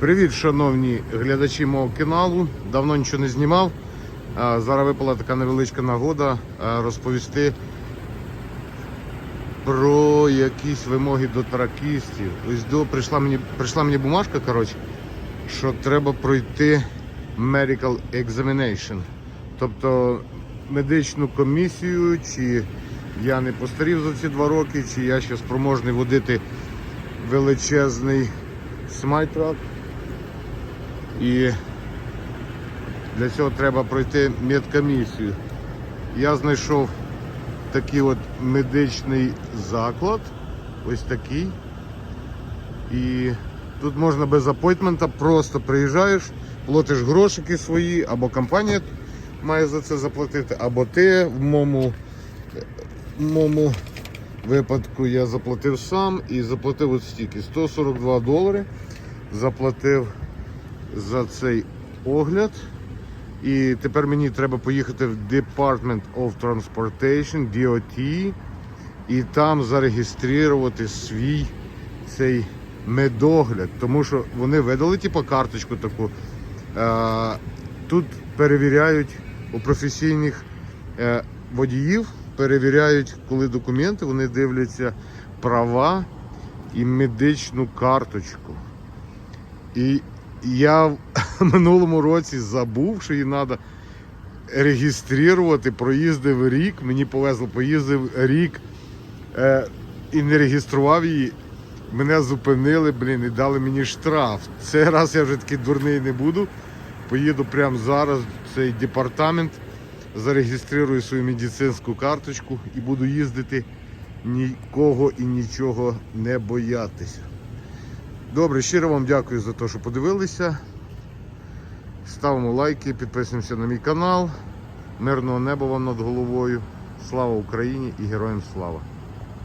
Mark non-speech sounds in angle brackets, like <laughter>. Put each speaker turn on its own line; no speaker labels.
Привіт, шановні глядачі мого каналу. Давно нічого не знімав. Зараз випала така невеличка нагода розповісти про якісь вимоги до тракістів. Ось до прийшла мені прийшла мені бумажка, коротше, що треба пройти medical examination. Тобто медичну комісію, чи я не постарів за ці два роки, чи я ще спроможний водити величезний смайтрак. І для цього треба пройти медкомісію. Я знайшов такий от медичний заклад, ось такий. І тут можна без апойтмента, просто приїжджаєш, платиш грошики свої, або компанія має за це заплатити, або ти в моєму, в моєму випадку я заплатив сам і заплатив от стільки 142 долари. Заплатив за цей огляд. І тепер мені треба поїхати в Department of Transportation, DOT, і там зареєструвати свій цей медогляд. Тому що вони видали типу, карточку таку. Е, тут перевіряють у професійних е, водіїв, перевіряють, коли документи, вони дивляться права і медичну карточку. І я в <laughs> минулому році забув, що її треба реєструвати, проїздив рік, мені повезло, поїздив рік е, і не реєстрував її. Мене зупинили, блін, і дали мені штраф. Цей раз я вже такий дурний не буду. Поїду прямо зараз в цей департамент, зареєструю свою медицинську карточку і буду їздити нікого і нічого не боятися. Добре, щиро вам дякую за те, що подивилися. Ставимо лайки, підписуємося на мій канал. Мирного неба вам над головою. Слава Україні і героям слава!